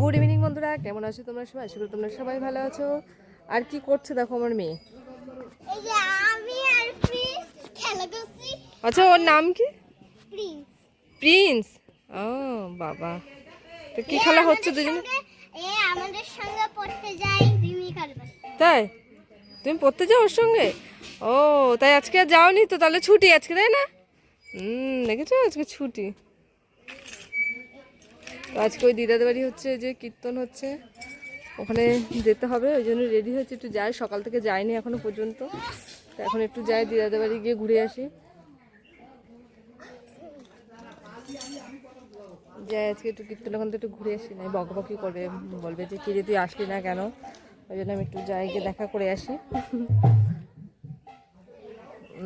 Good evening বন্ধুরা কেমন আছো তোমরা সবাই? আশা করি তোমরা সবাই ভালো আছো। আর কি করছে দেখো আমার মেয়ে? এই যে আমি আর প্রিন্স খেলা করছি। আচ্ছা ওর নাম কি? প্রিন্স। প্রিন্স? ও বাবা। তো কি খেলা হচ্ছে দুজনে? এ আমাদের সঙ্গে পড়তে যাই তাই? তুমি পড়তে যাও ওর সঙ্গে? ও তাই আজকে আর যাওনি তো তাহলে ছুটি আজকে তাই না? হুম দেখেছ? আজকে ছুটি। আজকে ওই দিদাদের বাড়ি হচ্ছে যে কীর্তন হচ্ছে। ওখানে যেতে হবে, ওই জন্য রেডি হচ্ছে একটু যাই, সকাল থেকে যাইনি এখনও পর্যন্ত। এখন একটু যাই দিদাদের বাড়ি গিয়ে ঘুরে আসি। যাই, আজকে একটু কীর্তন, ওখান থেকে একটু ঘুরে আসি। না বকবকি করবে, বলবে যে কি রে তুই আসলি না কেন? ওই জন্য আমি একটু যাই, গিয়ে দেখা করে আসি।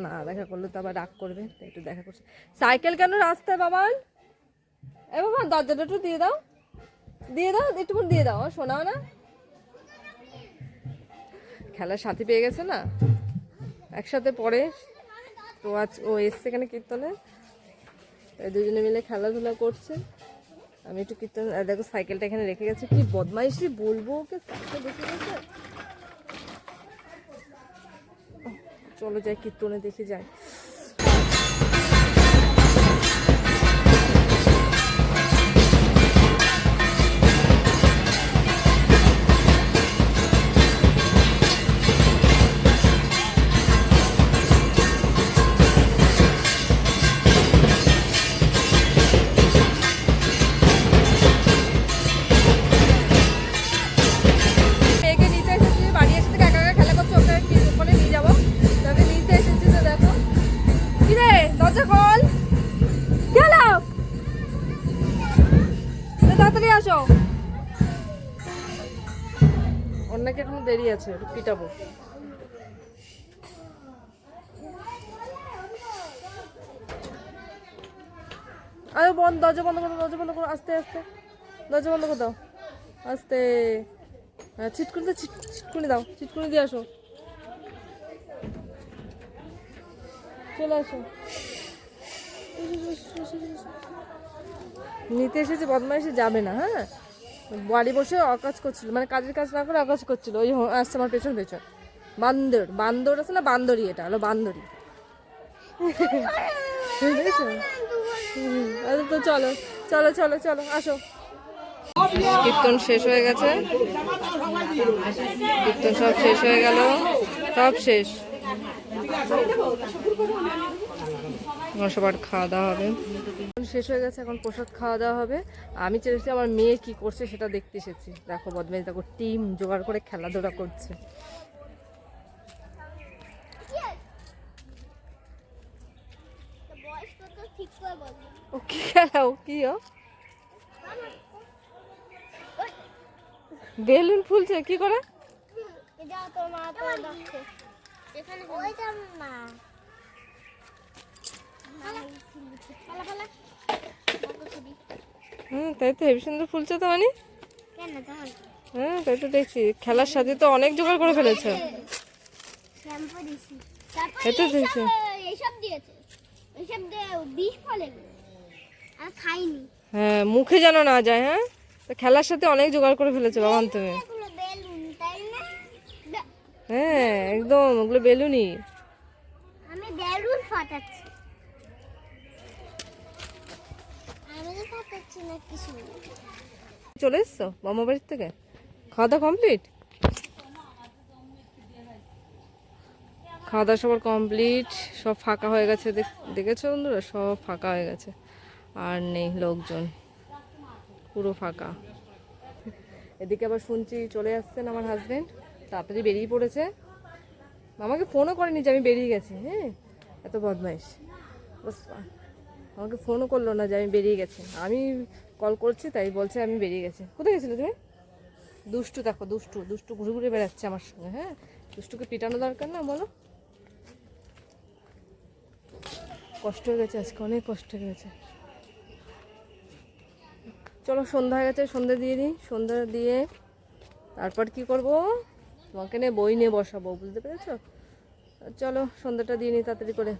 না, দেখা করলে তো আবার রাগ করবে একটু দেখা করছি। সাইকেল কেন রাস্তায়, বাবান? এ বাবা, দরজাটা একটু দিয়ে দাও। দিয়ে দাও, একটু দিয়ে দাও, শোনাও না। খেলার সাথী পেয়ে গেছে না? একসাথে পড়ে। তো আজ ও এসছে এখানে কীর্তনে। দুজনে মিলে খেলাধুলা করছে। আমি একটু কীর্তন দেখো, সাইকেলটা এখানে রেখে গেছে। কি বদমাইশি বলব ওকে, সাইকেল রেখে গেছে? চলো যাই, কীর্তনে দেখে যাই। ওর নাকি এখনও দেরি আছে পিটাবো। আরে বন্ধ, দরজা বন্ধ করো, দরজা বন্ধ করো, আস্তে আস্তে। দরজা বন্ধ করে দাও। আস্তে। হ্যাঁ ছিটকুনি ছিট- ছিটকুনি দাও, ছিটকুনি দিয়ে আসো। চলে আসো। নিতে এসেছে, বদমাইশে যাবে না হ্যাঁ? বাড়ি বসে অকাজ করছিল মানে কাজের কাজ না করে অকাজ করছিল, ওই আসছে আমার পেছন পেছন। বান্দর বান্দর আছে না, বান্দরি এটা, হলো বান্দরি। আচ্ছা তো চলো চলো চলো চলো, আসো। কীর্তন শেষ হয়ে গেছে। কীর্তন সব শেষ হয়ে গেল। সব শেষ। সবার খাওয়া দাওয়া হবে। এখন শেষ হয়ে গেছে এখন প্রসাদ খাওয়া দাওয়া হবে। আমি চেয়েছি আমার মেয়ে কি করছে সেটা দেখতে এসেছি। দেখো বদমাইশ দেখো টিম জোগাড় করে খেলাধুলা করছে। বয়স কত ঠিক করে বলবি ও কি খেলা ও কি ও? বেলুন ফুলছে কি করে? তাই তো হেবি সুন্দর তো মানে। হ্যাঁ তাই তো দেখছি। খেলার সাথে তো অনেক জোগাড় করে ফেলেছে। হ্যাঁ মুখে যেন না যায় হ্যাঁ? তো খেলার সাথে অনেক জোগাড় করে ফেলেছে বাবান তুমি হ্যাঁ একদম, ওগুলো বেলুনি আমি বেলুন ফাটাচ্ছি। চলে এসছো? মামা বাড়ির থেকে? খাওয়া দাওয়া কমপ্লিট খাওয়া দাওয়া সবার কমপ্লিট সব ফাঁকা হয়ে গেছে দেখ- দেখেছ বন্ধুরা? সব ফাঁকা হয়ে গেছে। আর নেই লোকজন। পুরো ফাঁকা। এদিকে আবার শুনছি চলে আসছেন আমার হাজবেন্ড তাড়াতাড়ি বেরিয়ে পড়েছে। আমাকে ফোনও করেনি যে আমি বেরিয়ে গেছি। হ্যাঁ এত বদমাইশ। আমাকে ফোনও করল না যে আমি বেরিয়ে গেছি। আমি কল করছি, তাই বলছে আমি বেরিয়ে গেছি। কোথায় গেছিলে তুমি? দুষ্টু, দেখো, দুষ্টু দুষ্টু ঘুরে ঘুরে বেড়াচ্ছে আমার সঙ্গে হ্যাঁ? দুষ্টুকে পিটানো দরকার না, বলো। কষ্ট হয়ে গেছে আজকে, অনেক কষ্ট হয়ে গেছে। চলো, সন্ধ্যা হয়ে গেছে, সন্ধ্যা দিয়ে দিই, সন্ধ্যা দিয়ে তারপর কি করব? তোমাকে নিয়ে বই নিয়ে বসাবো, বুঝতে পেরেছ? চলো, সন্ধ্যাটা দিয়ে নিই তাড়াতাড়ি করে।